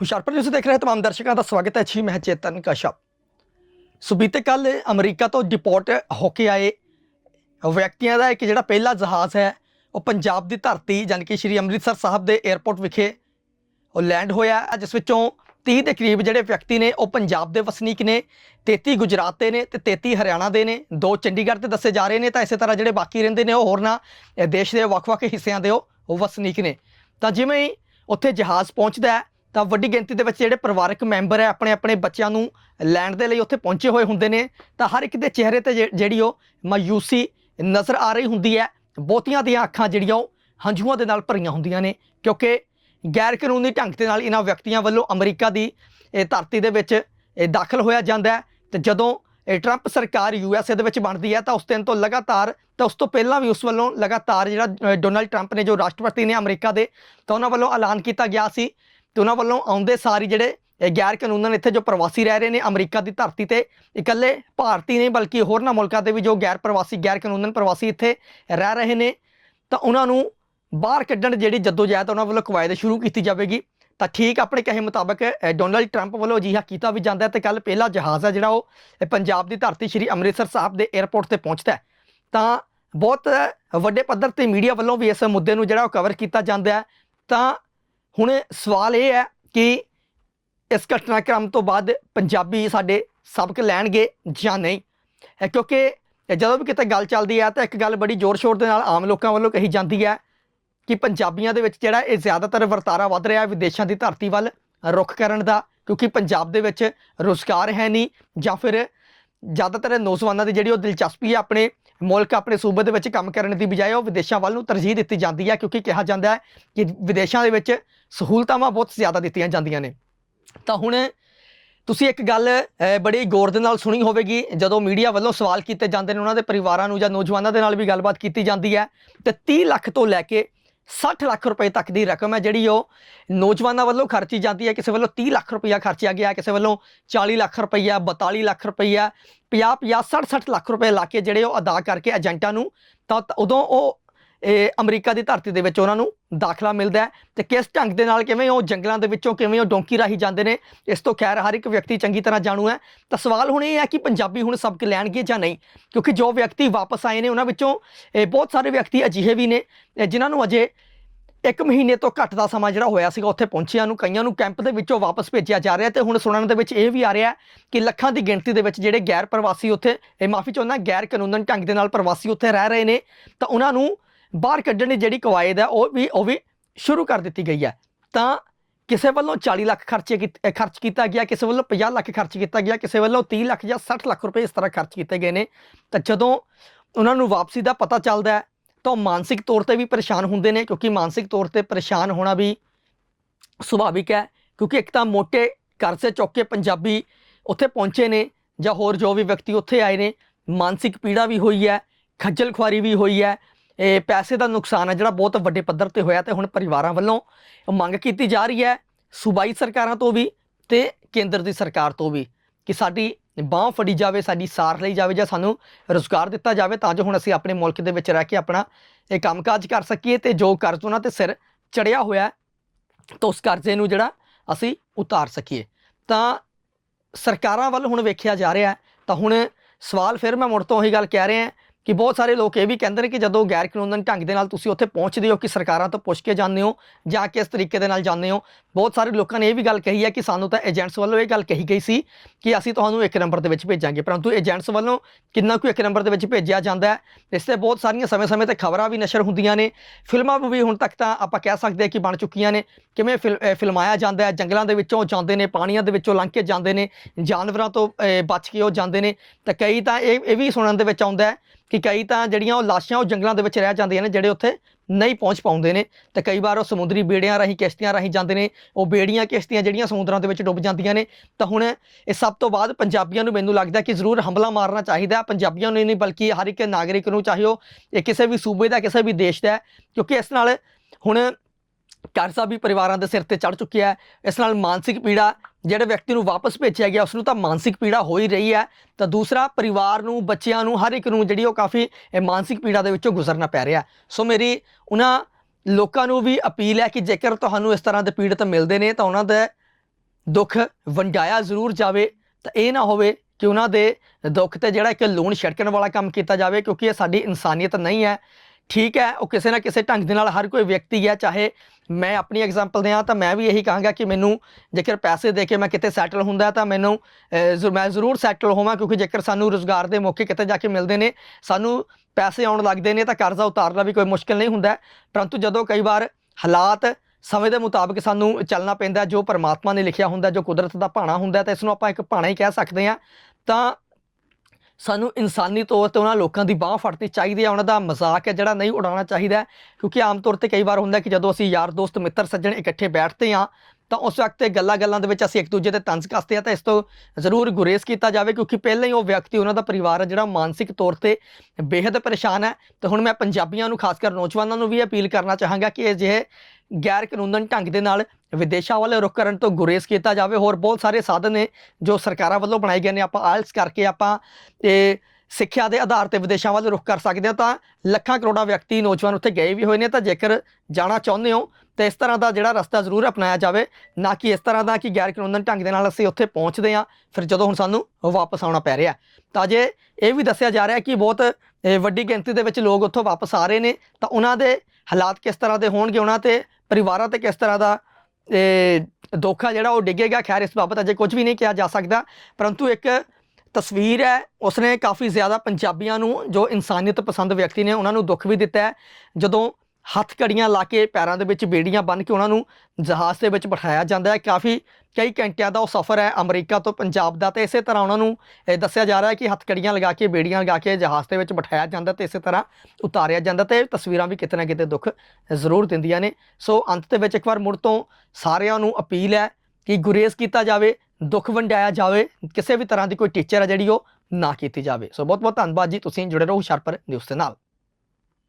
Hoshiarpur news ਦੇਖ ਰਹੇ ਤਮਾਮ ਦਰਸ਼ਕਾਂ ਦਾ ਸਵਾਗਤ ਹੈ ਜੀ, ਮੈਂ ਚੇਤਨ ਕਸ਼ਪ। ਸੋ ਬੀਤੇ ਕੱਲ ਅਮਰੀਕਾ ਤੋਂ ਡਿਪੋਰਟ ਹੋ ਕੇ ਆਏ ਵਿਅਕਤੀਆਂ ਦਾ ਇੱਕ ਜਿਹੜਾ ਪਹਿਲਾ ਜਹਾਜ਼ ਹੈ, ਉਹ ਪੰਜਾਬ ਦੀ ਧਰਤੀ ਜਾਣੀ ਕਿ ਸ਼੍ਰੀ ਅੰਮ੍ਰਿਤਸਰ ਸਾਹਿਬ ਦੇ 에ਅਰਪੋਰਟ ਵਿਖੇ ਉਹ ਲੈਂਡ ਹੋਇਆ ਜਿਸ ਵਿੱਚੋਂ 30 ਦੇ ਕਰੀਬ ਜਿਹੜੇ ਵਿਅਕਤੀ ਨੇ, ਉਹ ਪੰਜਾਬ ਦੇ ਵਸਨੀਕ ਨੇ 33 ਗੁਜਰਾਤ ਦੇ ਨੇ ਤੇ 33 ਹਰਿਆਣਾ ਦੇ ਨੇ, ਦੋ ਚੰਡੀਗੜ੍ਹ ਤੇ ਦੱਸੇ ਜਾ ਰਹੇ ਨੇ, ਤਾਂ ਇਸੇ ਤਰ੍ਹਾਂ ਜਿਹੜੇ ਬਾਕੀ ਰਹਿੰਦੇ ਨੇ, ਉਹ ਹੋਰਨਾਂ ਦੇਸ਼ ਦੇ ਵੱਖ-ਵੱਖ ਹਿੱਸਿਆਂ ਦੇ ਉਹ ਉਹ ਵਸਨੀਕ ਨੇ। ਤਾਂ ਜਿਵੇਂ ਹੀ ਉੱਥੇ ਜਹਾਜ਼ ਪਹੁੰਚਦਾ ਹੈ ਤਾਂ ਵੱਡੀ ਗਿਣਤੀ ਦੇ ਵਿੱਚ ਜਿਹੜੇ ਪਰਿਵਾਰਕ ਮੈਂਬਰ ਹੈ, ਆਪਣੇ ਆਪਣੇ ਬੱਚਿਆਂ ਨੂੰ ਲੈਣ ਦੇ ਲਈ ਉੱਥੇ ਪਹੁੰਚੇ ਹੋਏ ਹੁੰਦੇ ਨੇ। ਤਾਂ ਹਰ ਇੱਕ ਦੇ ਚਿਹਰੇ ਤੇ ਜਿਹੜੀ ਉਹ ਮਾਯੂਸੀ ਨਜ਼ਰ ਆ ਰਹੀ ਹੁੰਦੀ ਹੈ, ਬਹੁਤੀਆਂ ਦੀਆਂ ਅੱਖਾਂ ਜਿਹੜੀਆਂ ਉਹ ਹੰਝੂਆਂ ਦੇ ਨਾਲ ਭਰੀਆਂ ਹੁੰਦੀਆਂ ਨੇ, ਕਿਉਂਕਿ ਗੈਰ ਕਾਨੂੰਨੀ ਢੰਗ ਦੇ ਨਾਲ ਇਹਨਾਂ ਵਿਅਕਤੀਆਂ ਵੱਲੋਂ ਅਮਰੀਕਾ ਦੀ, ਇਹ ਧਰਤੀ ਦੇ ਵਿੱਚ, ਇਹ ਦਾਖਲ ਹੋਇਆ ਜਾਂਦਾ ਹੈ। ਤੇ ਜਦੋਂ ਇਹ ਟਰੰਪ ਸਰਕਾਰ ਯੂਐਸਏ ਦੇ ਵਿੱਚ ਬਣਦੀ ਹੈ, ਤਾਂ ਉਸ ਦਿਨ ਤੋਂ ਲਗਾਤਾਰ, ਤਾਂ ਉਸ ਤੋਂ ਪਹਿਲਾਂ ਵੀ ਉਸ ਵੱਲੋਂ ਲਗਾਤਾਰ ਜਿਹੜਾ ਡੋਨਲਡ ਟਰੰਪ ਨੇ ਜੋ ਰਾਸ਼ਟਰਪਤੀ ਨੇ ਅਮਰੀਕਾ ਦੇ, ਤਾਂ ਉਹਨਾਂ ਵੱਲੋਂ ਐਲਾਨ ਕੀਤਾ ਗਿਆ ਸੀ ਤੇ ਉਹਨਾਂ ਵੱਲੋਂ ਆਉਂਦੇ ਸਾਰੀ ਜਿਹੜੇ ਗੈਰ ਕਾਨੂੰਨਨ ਇੱਥੇ ਜੋ ਪ੍ਰਵਾਸੀ ਰਹਿ ਰਹੇ ਨੇ ਅਮਰੀਕਾ ਦੀ ਧਰਤੀ ਤੇ, ਇਕੱਲੇ ਭਾਰਤੀ ਨਹੀਂ ਬਲਕਿ ਹੋਰਨਾਂ ਮੁਲਕਾਂ ਦੇ ਵੀ ਜੋ ਗੈਰ ਪ੍ਰਵਾਸੀ, ਗੈਰ ਕਾਨੂੰਨਨ ਪ੍ਰਵਾਸੀ ਇੱਥੇ ਰਹਿ ਰਹੇ ਨੇ, ਤਾਂ ਉਹਨਾਂ ਨੂੰ ਬਾਹਰ ਕੱਢਣ ਜਿਹੜੀ ਜਦੋਜਹਿਦ ਉਹਨਾਂ ਵੱਲੋਂ ਕਵਾਇਦ ਸ਼ੁਰੂ ਕੀਤੀ ਜਾਵੇਗੀ। ਤਾਂ ਠੀਕ ਆਪਣੇ ਕਹੇ ਮੁਤਾਬਕ ਡੋਨਲਡ ਟਰੰਪ ਵੱਲੋਂ ਅਜਿਹਾ ਕੀਤਾ ਵੀ ਜਾਂਦਾ ਹੈ ਤੇ ਕੱਲ ਪਹਿਲਾ ਜਹਾਜ਼ ਹੈ ਜਿਹੜਾ ਉਹ ਪੰਜਾਬ ਦੀ ਧਰਤੀ ਸ਼੍ਰੀ ਅੰਮ੍ਰਿਤਸਰ ਸਾਹਿਬ ਦੇ 에ਅਰਪੋਰਟ ਤੇ ਪਹੁੰਚਦਾ ਹੈ। ਤਾਂ ਬਹੁਤ ਵੱਡੇ ਪੱਧਰ ਤੇ ਮੀਡੀਆ ਵੱਲੋਂ ਵੀ ਇਸ ਮੁੱਦੇ ਨੂੰ ਜਿਹੜਾ ਉਹ ਕਵਰ ਕੀਤਾ ਜਾਂਦਾ ਹੈ। ਤਾਂ ਹੁਣ ਸਵਾਲ ਇਹ ਹੈ ਕਿ ਇਸ ਘਟਨਾਕ੍ਰਮ ਤੋਂ ਬਾਅਦ ਪੰਜਾਬੀ ਸਾਡੇ ਸਬਕ ਲੈਣਗੇ ਜਾਂ ਨਹੀਂ? ਕਿਉਂਕਿ ਜਦੋਂ ਵੀ ਕਿਤੇ ਗੱਲ ਚੱਲਦੀ ਹੈ ਤਾਂ ਇੱਕ ਗੱਲ ਬੜੀ ਜ਼ੋਰ ਸ਼ੋਰ ਦੇ ਨਾਲ ਆਮ ਲੋਕਾਂ ਵੱਲੋਂ ਕਹੀ ਜਾਂਦੀ ਹੈ ਕਿ ਪੰਜਾਬੀਆਂ ਦੇ ਵਿੱਚ ਜਿਹੜਾ ਇਹ ਜ਼ਿਆਦਾਤਰ ਵਰਤਾਰਾ ਵੱਧ ਰਿਹਾ ਵਿਦੇਸ਼ਾਂ ਦੀ ਧਰਤੀ ਵੱਲ ਰੁਖ ਕਰਨ ਦਾ, ਕਿਉਂਕਿ ਪੰਜਾਬ ਦੇ ਵਿੱਚ ਰੁਜ਼ਗਾਰ ਹੈ ਨਹੀਂ ਜਾਂ ਫਿਰ ਜ਼ਿਆਦਾਤਰ ਨੌਜਵਾਨਾਂ ਦੀ ਜਿਹੜੀ ਉਹ ਦਿਲਚਸਪੀ ਹੈ ਆਪਣੇ ਮੁਲਕ, ਆਪਣੇ ਸੂਬੇ ਦੇ ਵਿੱਚ ਕੰਮ ਕਰਨ ਦੀ ਬਜਾਏ ਉਹ ਵਿਦੇਸ਼ਾਂ ਵੱਲ ਨੂੰ ਤਰਜੀਹ ਦਿੱਤੀ ਜਾਂਦੀ ਹੈ ਕਿਉਂਕਿ ਕਿਹਾ ਜਾਂਦਾ ਹੈ ਕਿ ਵਿਦੇਸ਼ਾਂ ਦੇ ਵਿੱਚ ਸਹੂਲਤਾਵਾਂ ਬਹੁਤ ਜ਼ਿਆਦਾ ਦਿੱਤੀਆਂ ਜਾਂਦੀਆਂ ਨੇ। ਤਾਂ ਹੁਣ ਤੁਸੀਂ ਇੱਕ ਗੱਲ ਬੜੀ ਗੌਰ ਦੇ ਨਾਲ ਸੁਣੀ ਹੋਵੇਗੀ। ਜਦੋਂ ਮੀਡੀਆ ਵੱਲੋਂ ਸਵਾਲ ਕੀਤੇ ਜਾਂਦੇ ਨੇ, ਉਹਨਾਂ ਦੇ ਪਰਿਵਾਰਾਂ ਨੂੰ ਜਾਂ ਨੌਜਵਾਨਾਂ ਦੇ ਨਾਲ ਵੀ ਗੱਲਬਾਤ ਕੀਤੀ ਜਾਂਦੀ ਹੈ, ਤੇ 30 ਲੱਖ ਤੋਂ ਲੈ ਕੇ 60 ਲੱਖ ਰੁਪਏ ਤੱਕ ਦੀ ਰਕਮ ਹੈ ਜਿਹੜੀ ਉਹ ਨੌਜਵਾਨਾਂ ਵੱਲੋਂ ਖਰਚੀ ਜਾਂਦੀ ਹੈ। ਕਿਸੇ ਵੱਲੋਂ 30 ਲੱਖ ਰੁਪਇਆ ਖਰਚਿਆ ਗਿਆ, ਕਿਸੇ ਵੱਲੋਂ 40 ਲੱਖ ਰੁਪਇਆ 42 ਲੱਖ ਰੁਪਇਆ 50 50 60 60 ਲੱਖ ਰੁਪਏ ਲਾ ਕੇ ਜਿਹੜੇ ਉਹ ਅਦਾ ਕਰਕੇ ਏਜੰਟਾਂ ਨੂੰ ਤਾਂ ਤ- ਉਦੋਂ ਉਹ ਇਹ ਅਮਰੀਕਾ ਦੀ ਧਰਤੀ ਦੇ ਵਿੱਚ ਉਹਨਾਂ ਨੂੰ ਦਾਖਲਾ ਮਿਲਦਾ ਹੈ ਤੇ ਕਿਸ ਢੰਗ ਦੇ ਨਾਲ ਕਿਵੇਂ ਉਹ ਜੰਗਲਾਂ ਦੇ ਵਿੱਚੋਂ ਕਿਵੇਂ ਉਹ ਡੋਂਕੀ ਰਾਹੀਂ ਜਾਂਦੇ ਨੇ, ਇਸ ਤੋਂ ਖੈਰ ਹਰ ਇੱਕ ਵਿਅਕਤੀ ਚੰਗੀ ਤਰ੍ਹਾਂ ਜਾਣੂ ਹੈ। ਤਾਂ ਸਵਾਲ ਹੁਣ ਇਹ ਹੈ ਕਿ ਪੰਜਾਬੀ ਹੁਣ ਸਬਕ ਲੈਣਗੇ ਜਾਂ ਨਹੀਂ, ਕਿਉਂਕਿ ਜੋ ਵਿਅਕਤੀ ਵਾਪਸ ਆਏ ਨੇ ਉਹਨਾਂ ਵਿੱਚੋਂ ਇਹ ਬਹੁਤ ਸਾਰੇ ਵਿਅਕਤੀ ਅਜਿਹੇ ਵੀ ਨੇ ਜਿਨ੍ਹਾਂ ਨੂੰ ਅਜੇ ਇੱਕ ਮਹੀਨੇ ਤੋਂ ਘੱਟ ਦਾ ਸਮਾਂ ਜਿਹੜਾ ਹੋਇਆ ਸੀਗਾ ਉੱਥੇ ਪਹੁੰਚਿਆਂ ਨੂੰ, ਕਈਆਂ ਨੂੰ ਕੈਂਪ ਦੇ ਵਿੱਚੋਂ ਵਾਪਸ ਭੇਜਿਆ ਜਾ ਰਿਹਾ ਤੇ ਹੁਣ ਸੁਣਨ ਦੇ ਵਿੱਚ ਇਹ ਵੀ ਆ ਰਿਹਾ ਕਿ ਲੱਖਾਂ ਦੀ ਗਿਣਤੀ ਦੇ ਵਿੱਚ ਜਿਹੜੇ ਗੈਰ ਪ੍ਰਵਾਸੀ ਉੱਥੇ, ਇਹ ਮਾਫੀ ਚਾਹੁੰਦਾ, ਗੈਰ ਕਾਨੂੰਨਨ ਢੰਗ ਦੇ ਨਾਲ ਪ੍ਰਵਾਸੀ ਉੱਥੇ ਰਹਿ ਰਹੇ ਨੇ, ਤਾਂ ਉਹਨਾਂ ਨੂੰ ਬਾਹਰ ਕੱਢਣ ਦੀ ਜਿਹੜੀ ਕਵਾਇਦ ਹੈ, ਉਹ ਵੀ ਉਹ ਵੀ ਸ਼ੁਰੂ ਕਰ ਦਿੱਤੀ ਗਈ ਹੈ। ਤਾਂ ਕਿਸੇ ਵੱਲੋਂ 40 ਲੱਖ ਖਰਚੇ ਕੀਤ- ਖਰਚ ਕੀਤਾ ਗਿਆ, ਕਿਸੇ ਵੱਲੋਂ 50 ਲੱਖ ਖਰਚ ਕੀਤਾ ਗਿਆ, ਕਿਸੇ ਵੱਲੋਂ 30 ਲੱਖ ਜਾਂ 60 ਲੱਖ ਰੁਪਏ ਇਸ ਤਰ੍ਹਾਂ ਖਰਚ ਕੀਤੇ ਗਏ ਨੇ। ਤਾਂ ਜਦੋਂ ਉਹਨਾਂ ਨੂੰ ਵਾਪਸੀ ਦਾ ਪਤਾ ਚੱਲਦਾ ਹੈ, ਤਾਂ ਉਹ ਮਾਨਸਿਕ ਤੌਰ ਤੇ ਵੀ ਪਰੇਸ਼ਾਨ ਹੁੰਦੇ ਨੇ, ਕਿਉਂਕਿ ਮਾਨਸਿਕ ਤੌਰ ਤੇ ਪਰੇਸ਼ਾਨ ਹੋਣਾ ਵੀ ਸੁਭਾਵਿਕ ਹੈ, ਕਿਉਂਕਿ ਇੱਕ ਤਾਂ ਮੋਟੇ ਕਰਜ਼ੇ ਸੇ ਚੌਕੇ ਪੰਜਾਬੀ ਉੱਥੇ ਪਹੁੰਚੇ ਨੇ, ਜਾਂ ਹੋਰ ਜੋ ਵੀ ਵਿਅਕਤੀ ਉੱਥੇ ਆਏ ਨੇ, ਮਾਨਸਿਕ ਪੀੜਾ ਵੀ ਹੋਈ ਹੈ, ਖੱਜਲ ਖੁਆਰੀ ਵੀ ਹੋਈ ਹੈ ਇਹ ਪੈਸੇ ਦਾ ਨੁਕਸਾਨ ਹੈ, ਜਿਹੜਾ ਬਹੁਤ ਵੱਡੇ ਪੱਧਰ ਤੇ ਹੋਇਆ ਤੇ ਹੁਣ ਪਰਿਵਾਰਾਂ ਵੱਲੋਂ ਮੰਗ ਕੀਤੀ ਜਾ ਰਹੀ ਹੈ ਸੂਬਾਈ ਸਰਕਾਰਾਂ ਤੋਂ ਵੀ ਤੇ ਕੇਂਦਰ ਦੀ ਸਰਕਾਰ ਤੋਂ ਵੀ ਕਿ ਸਾਡੀ ਬਾਹ ਫੜੀ ਜਾਵੇ, ਸਾਡੀ ਸਾਰ ਲਈ ਜਾਵੇ ਜਾਂ ਸਾਨੂੰ ਰੁਜ਼ਗਾਰ ਦਿੱਤਾ ਜਾਵੇ ਤਾਂ ਜੋ ਹੁਣ ਅਸੀਂ ਆਪਣੇ ਮੁਲਕ ਦੇ ਵਿੱਚ ਰਹਿ ਕੇ ਆਪਣਾ ਇਹ ਕੰਮਕਾਜ ਕਰ ਸਕੀਏ ਤੇ ਜੋ ਕਰਜ਼ ਉਹਨਾਂ ਤੇ ਸਿਰ ਚੜਿਆ ਹੋਇਆ ਤਾਂ ਉਸ ਕਰਜ਼ੇ ਨੂੰ ਜਿਹੜਾ ਅਸੀਂ ਉਤਾਰ ਸਕੀਏ। ਤਾਂ ਸਰਕਾਰਾਂ ਵੱਲ ਹੁਣ ਵੇਖਿਆ ਜਾ ਰਿਹਾ ਤਾਂ ਹੁਣ ਸਵਾਲ ਫਿਰ ਮੈਂ ਮੁੜ ਤੋਂ ਉਹੀ ਗੱਲ ਕਹਿ ਰਿਹਾ ਕਿ ਬਹੁਤ ਸਾਰੇ ਲੋਕ ਇਹ ਵੀ ਕਹਿੰਦੇ ਨੇ ਕਿ ਜਦੋਂ ਗੈਰ ਕਾਨੂੰਨ ਢੰਗ ਦੇ ਨਾਲ ਤੁਸੀਂ ਉੱਥੇ ਪਹੁੰਚਦੇ ਹੋ ਕਿ ਸਰਕਾਰਾਂ ਤੋਂ ਪੁੱਛ ਕੇ ਜਾਂਦੇ ਹੋ ਜਾਂ ਕਿਸ ਤਰੀਕੇ ਦੇ ਨਾਲ ਜਾਂਦੇ ਹੋ, ਬਹੁਤ ਸਾਰੇ ਲੋਕਾਂ ਨੇ ਇਹ ਵੀ ਗੱਲ ਕਹੀ ਹੈ ਕਿ ਸਾਨੂੰ ਤਾਂ ਏਜੰਟਸ ਵੱਲੋਂ ਇਹ ਗੱਲ ਕਹੀ ਗਈ ਸੀ ਕਿ ਅਸੀਂ ਤੁਹਾਨੂੰ ਇੱਕ ਨੰਬਰ ਦੇ ਵਿੱਚ ਭੇਜਾਂਗੇ, ਪਰੰਤੂ ਏਜੰਟਸ ਵੱਲੋਂ ਕਿੰਨਾ ਕੁ ਇੱਕ ਨੰਬਰ ਦੇ ਵਿੱਚ ਭੇਜਿਆ ਜਾਂਦਾ ਹੈ, ਇਸ ਤੇ ਬਹੁਤ ਸਾਰੀਆਂ ਸਮੇਂ-ਸਮੇਂ ਤੇ ਖਬਰਾਂ ਵੀ ਨਸ਼ਰ ਹੁੰਦੀਆਂ ਨੇ, ਫਿਲਮਾਂ ਵੀ ਹੁਣ ਤੱਕ ਤਾਂ ਆਪਾਂ ਕਹਿ ਸਕਦੇ ਹਾਂ ਕਿ ਬਣ ਚੁੱਕੀਆਂ ਨੇ, ਕਿਵੇਂ ਫਿਲ- ਫਿਲਮਾਇਆ ਜਾਂਦਾ ਹੈ, ਜੰਗਲਾਂ ਦੇ ਵਿੱਚੋਂ ਜਾਂਦੇ ਨੇ, ਪਾਣੀਆਂ ਦੇ ਵਿੱਚੋਂ ਲੰਘ ਕੇ ਜਾਂਦੇ ਨੇ, ਜਾਨਵਰਾਂ ਤੋਂ ਬਚ ਕੇ ਉਹ ਜਾਂਦੇ ਨੇ, ਤਾਂ ਕਈ ਤਾਂ ਇਹ ਇਹ ਵੀ ਸੁਣਨ ਦੇ ਵਿੱਚ ਆਉਂਦਾ ਹੈ ਕਿ ਕਈ ਤਾਂ ਜਿਹੜੀਆਂ ਉਹ ਲਾਸ਼ਾਂ ਉਹ ਜੰਗਲਾਂ ਦੇ ਵਿੱਚ ਰਹਿ ਜਾਂਦੀਆਂ ਨੇ, ਜਿਹੜੇ ਉੱਥੇ ਨਹੀਂ ਪਹੁੰਚ ਪਾਉਂਦੇ ਨੇ। ਤੇ ਕਈ ਵਾਰ ਉਹ ਸਮੁੰਦਰੀ ਬੇੜਿਆਂ ਰਾਹੀਂ, ਕਿਸ਼ਤੀਆਂ ਰਾਹੀਂ ਜਾਂਦੇ ਨੇ। ਉਹ ਬੇੜੀਆਂ, ਕਿਸ਼ਤੀਆਂ ਜਿਹੜੀਆਂ ਸਮੁੰਦਰਾਂ ਦੇ ਵਿੱਚ ਡੁੱਬ ਜਾਂਦੀਆਂ ਨੇ। ਤਾਂ ਹੁਣ ਇਹ ਸਭ ਤੋਂ ਬਾਅਦ ਪੰਜਾਬੀਆਂ ਨੂੰ ਮੈਨੂੰ ਲੱਗਦਾ ਕਿ ਜ਼ਰੂਰ ਹਮਲਾ ਮਾਰਨਾ ਚਾਹੀਦਾ ਪੰਜਾਬੀਆਂ ਨੂੰ ਨਹੀਂ, ਬਲਕਿ ਹਰ ਇੱਕ ਨਾਗਰਿਕ ਨੂੰ, ਚਾਹੇ ਉਹ ਇਹ ਕਿਸੇ ਵੀ ਸੂਬੇ ਦਾ, ਕਿਸੇ ਵੀ ਦੇਸ਼ ਦਾ ਕਿਉਂਕਿ ਇਸ ਨਾਲ ਹੁਣ ਕਰਜ਼ਾ ਵੀ ਪਰਿਵਾਰਾਂ ਦੇ ਸਿਰ ਤੇ ਚੜ ਚੁੱਕਿਆ ਹੈ। ਇਸ ਨਾਲ ਮਾਨਸਿਕ ਪੀੜਾ ਜਿਹੜੇ ਵਿਅਕਤੀ ਨੂੰ ਵਾਪਸ ਭੇਜਿਆ ਗਿਆ ਉਸ ਨੂੰ ਤਾਂ ਮਾਨਸਿਕ ਪੀੜਾ ਹੋ ਹੀ ਰਹੀ ਹੈ। ਤਾਂ ਦੂਸਰਾ, ਪਰਿਵਾਰ ਨੂੰ, ਬੱਚਿਆਂ ਨੂੰ, ਹਰ ਇੱਕ ਨੂੰ ਜਿਹੜੀ ਉਹ ਕਾਫੀ, ਇਹ ਮਾਨਸਿਕ ਪੀੜਾ ਦੇ ਵਿੱਚੋਂ ਗੁਜ਼ਰਨਾ ਪੈ ਰਿਹਾ ਸੋ ਮੇਰੀ, ਉਹਨਾਂ ਲੋਕਾਂ ਨੂੰ ਵੀ ਅਪੀਲ ਹੈ ਕਿ ਜੇਕਰ ਤੁਹਾਨੂੰ ਇਸ ਤਰ੍ਹਾਂ ਦੇ ਪੀੜਤ ਮਿਲਦੇ ਨੇ, ਤਾਂ ਉਹਨਾਂ ਦੇ ਦੁੱਖ ਵੰਡਾਇਆ ਜ਼ਰੂਰ ਜਾਵੇ। ਤਾਂ ਇਹ ਨਾ ਹੋਵੇ ਕਿ ਉਹਨਾਂ ਦੇ ਦੁੱਖ ਤੇ ਜਿਹੜਾ ਇੱਕ ਲੂਣ ਛਿੜਕਣ ਵਾਲਾ ਕੰਮ ਕੀਤਾ ਜਾਵੇ, ਕਿਉਂਕਿ ਇਹ ਸਾਡੀ ਇਨਸਾਨੀਅਤ ਨਹੀਂ ਹੈ। ਠੀਕ ਹੈ, ਉਹ ਕਿਸੇ ਨਾ ਕਿਸੇ ਢੰਗ ਦੇ ਨਾਲ ਹਰ ਕੋਈ ਵਿਅਕਤੀ ਹੈ, ਚਾਹੇ ਮੈਂ ਆਪਣੀ ਐਗਜ਼ਾਮਪਲ ਦਿਆਂ ਤਾਂ ਮੈਂ ਵੀ ਇਹੀ ਕਹਾਂਗਾ ਕਿ ਮੈਨੂੰ ਜੇਕਰ ਪੈਸੇ ਦੇ ਕੇ ਮੈਂ ਕਿਤੇ ਸੈਟਲ ਹੁੰਦਾ ਤਾਂ ਮੈਨੂੰ ਅਹ, ਮੈਂ ਜ਼ਰੂਰ ਸੈਟਲ ਹੋਵਾਂ ਕਿਉਂਕਿ ਜੇਕਰ ਸਾਨੂੰ ਰੋਜ਼ਗਾਰ ਦੇ ਮੌਕੇ ਕਿਤੇ ਜਾ ਕੇ ਮਿਲਦੇ ਨੇ ਸਾਨੂੰ ਪੈਸੇ ਆਉਣ ਲੱਗਦੇ ਨੇ ਤਾਂ ਕਰਜ਼ਾ ਉਤਾਰਨਾ ਵੀ ਕੋਈ ਮੁਸ਼ਕਲ ਨਹੀਂ ਹੁੰਦਾ। ਪਰੰਤੂ ਜਦੋਂ ਕਈ ਵਾਰ ਹਾਲਾਤ ਸਮੇਂ ਦੇ ਮੁਤਾਬਕ ਸਾਨੂੰ ਚੱਲਣਾ ਪੈਂਦਾ ਜੋ ਪਰਮਾਤਮਾ ਨੇ ਲਿਖਿਆ ਹੁੰਦਾ ਜੋ ਕੁਦਰਤ ਦਾ ਭਾਣਾ ਹੁੰਦਾ ਤਾਂ ਇਸ ਨੂੰ ਆਪਾਂ ਇੱਕ ਭਾਣਾ ਹੀ ਕਹਿ ਸਕਦੇ ਹਾਂ ਤਾਂ ਸਾਨੂੰ ਇਨਸਾਨੀ ਤੌਰ ਤੇ ਉਹਨਾਂ ਲੋਕਾਂ ਦੀ ਬਾਹ ਫੜਨੀ ਚਾਹੀਦੀ ਹੈ, ਉਹਨਾਂ ਦਾ ਮਜ਼ਾਕ ਹੈ ਜਿਹੜਾ ਨਹੀਂ ਉਡਾਉਣਾ ਚਾਹੀਦਾ ਕਿਉਂਕਿ ਆਮ ਤੌਰ ਤੇ ਕਈ ਵਾਰ ਹੁੰਦਾ ਕਿ ਜਦੋਂ ਅਸੀਂ ਯਾਰ, ਦੋਸਤ, ਮਿੱਤਰ, ਸੱਜਣ ਇਕੱਠੇ ਬੈਠਦੇ ਹਾਂ ਤਾਂ ਉਸ ਵਕਤ ਗੱਲਾਂ ਗੱਲਾਂ ਦੇ ਵਿੱਚ ਅਸੀਂ ਇੱਕ ਦੂਜੇ ਤੇ ਤੰਜ਼ ਕੱਸਦੇ ਹਾਂ, ਤਾਂ ਇਸ ਤੋਂ ਜ਼ਰੂਰ ਗੁਰੇਜ਼ ਕੀਤਾ ਜਾਵੇ, ਕਿਉਂਕਿ ਪਹਿਲਾਂ ਹੀ ਉਹ ਵਿਅਕਤੀ, ਉਹਨਾਂ ਦਾ ਪਰਿਵਾਰ ਹੈ, ਜਿਹੜਾ ਮਾਨਸਿਕ ਤੌਰ ਤੇ ਬੇहद ਪਰੇਸ਼ਾਨ ਹੈ। ਤੇ ਹੁਣ ਮੈਂ ਪੰਜਾਬੀਆਂ ਨੂੰ, ਖਾਸ ਕਰ ਨੌਜਵਾਨਾਂ ਨੂੰ ਵੀ ਅਪੀਲ ਕਰਨਾ ਚਾਹਾਂਗਾ ਕਿ ਇਹ ਜਿਹੇ ਗੈਰ ਕਾਨੂੰਨ ਢੰਗ ਦੇ ਨਾਲ ਵਿਦੇਸ਼ਾਂ ਵਾਲੇ ਰੁਖ ਕਰਨ ਤੋਂ ਗੁਰੇਜ਼ ਕੀਤਾ ਜਾਵੇ। ਹੋਰ ਬਹੁਤ ਸਾਰੇ ਸਾਧਨ ਨੇ ਜੋ ਸਰਕਾਰਾਂ ਵੱਲੋਂ ਬਣਾਏ ਗਏ ਨੇ। ਆਪਾਂ ਆਇਲਸ ਕਰਕੇ ਆਪਾਂ ਇਹ ਸਿੱਖਿਆ ਦੇ ਆਧਾਰ ਤੇ ਵਿਦੇਸ਼ਾਂ ਵੱਲ ਰੁਖ ਕਰ ਸਕਦੇ ਹਾਂ ਤਾਂ ਲੱਖਾਂ ਕਰੋੜਾਂ ਵਿਅਕਤੀ ਨੌਜਵਾਨ ਉੱਥੇ ਗਏ ਵੀ ਹੋਏ ਨੇ, ਤਾਂ ਜੇਕਰ ਜਾਣਾ ਚਾਹੁੰਦੇ ਹੋ, ਤਾਂ ਇਸ ਤਰ੍ਹਾਂ ਦਾ ਜਿਹੜਾ ਰਸਤਾ ਜ਼ਰੂਰ ਅਪਣਾਇਆ ਜਾਵੇ, ਨਾ ਕਿ ਇਸ ਤਰ੍ਹਾਂ ਦਾ ਕਿ ਗੈਰ ਕਾਨੂੰਨ ਢੰਗ ਦੇ ਨਾਲ ਅਸੀਂ ਉੱਥੇ ਪਹੁੰਚਦੇ ਹਾਂ, ਫਿਰ ਜਦੋਂ ਹੁਣ ਸਾਨੂੰ ਵਾਪਸ ਆਉਣਾ ਪੈ ਰਿਹਾ। ਤਾਂ ਜੇ ਇਹ ਵੀ ਦੱਸਿਆ ਜਾ ਰਿਹਾ ਕਿ ਬਹੁਤ ਵੱਡੀ ਗਿਣਤੀ ਦੇ ਵਿੱਚ ਲੋਕ ਉੱਥੋਂ ਵਾਪਸ ਆ ਰਹੇ ਨੇ, ਤਾਂ ਉਹਨਾਂ ਦੇ ਹਾਲਾਤ ਕਿਸ ਤਰ੍ਹਾਂ ਦੇ ਹੋਣਗੇ, ਉਹਨਾਂ ਤੇ ਪਰਿਵਾਰਾਂ ਤੇ ਕਿਸ ਤਰ੍ਹਾਂ ਦਾ ਦੋਖਾ ਜਿਹੜਾ ਉਹ ਡਿੱਗੇਗਾ, ਖੈਰ ਇਸ ਬਾਬਤ ਅਜੇ ਕੁਝ ਵੀ ਨਹੀਂ ਕਿਹਾ ਜਾ ਸਕਦਾ, ਪਰੰਤੂ ਇੱਕ ਤਸਵੀਰ ਹੈ, ਉਸਨੇ ਕਾਫੀ ਜ਼ਿਆਦਾ ਪੰਜਾਬੀਆਂ ਨੂੰ ਜੋ ਇਨਸਾਨੀਅਤ ਪਸੰਦ ਵਿਅਕਤੀ ਨੇ ਉਹਨਾਂ ਨੂੰ ਦੁੱਖ ਵੀ ਦਿੱਤਾ ਹੈ। ਜਦੋਂ ਹੱਥ ਕੜੀਆਂ ਲਾ ਕੇ ਪੈਰਾਂ ਦੇ ਵਿੱਚ ਬੇੜੀਆਂ ਬੰਨ੍ਹ ਕੇ ਉਹਨਾਂ ਨੂੰ ਜਹਾਜ਼ ਦੇ ਵਿੱਚ ਬਿਠਾਇਆ ਜਾਂਦਾ ਹੈ, ਕਾਫੀ ਕਈ ਘੰਟਿਆਂ ਦਾ ਉਹ ਸਫ਼ਰ ਹੈ ਅਮਰੀਕਾ ਤੋਂ ਪੰਜਾਬ ਦਾ ਤੇ ਇਸੇ ਤਰ੍ਹਾਂ ਉਹਨਾਂ ਨੂੰ ਇਹ ਦੱਸਿਆ ਜਾ ਰਿਹਾ ਹੈ ਕਿ ਹੱਥ ਕੜੀਆਂ ਲਗਾ ਕੇ, ਬੇੜੀਆਂ ਲਗਾ ਕੇ ਜਹਾਜ਼ ਦੇ ਵਿੱਚ ਬਿਠਾਇਆ ਜਾਂਦਾ ਤੇ ਇਸੇ ਤਰ੍ਹਾਂ ਉਤਾਰਿਆ ਜਾਂਦਾ ਤੇ ਤਸਵੀਰਾਂ ਵੀ ਕਿਤੇ ਨਾ ਕਿਤੇ ਦੁੱਖ ਜ਼ਰੂਰ ਦਿੰਦੀਆਂ ਨੇ। ਸੋ ਅੰਤ ਦੇ ਵਿੱਚ ਇੱਕ ਵਾਰ ਮੁੜ ਤੋਂ ਸਾਰਿਆਂ ਨੂੰ ਅਪੀਲ ਹੈ ਕਿ ਗੁਰੇਜ਼ ਕੀਤਾ ਜਾਵੇ ਦੁੱਖ ਵੰਡਾਇਆ ਜਾਵੇ, ਕਿਸੇ ਵੀ ਤਰ੍ਹਾਂ ਦੀ ਕੋਈ ਟੀਚਰ ਹੈ ਜਿਹੜੀ ਉਹ ਨਾ ਕੀਤੀ ਜਾਵੇ। ਸੋ ਬਹੁਤ ਬਹੁਤ ਧੰਨਵਾਦ ਜੀ, ਤੁਸੀਂ ਜੁੜੇ ਰਹੋ ਹੁਸ਼ਿਆਰਪੁਰ ਨਿਊਜ਼ ਦੇ ਨਾਲ।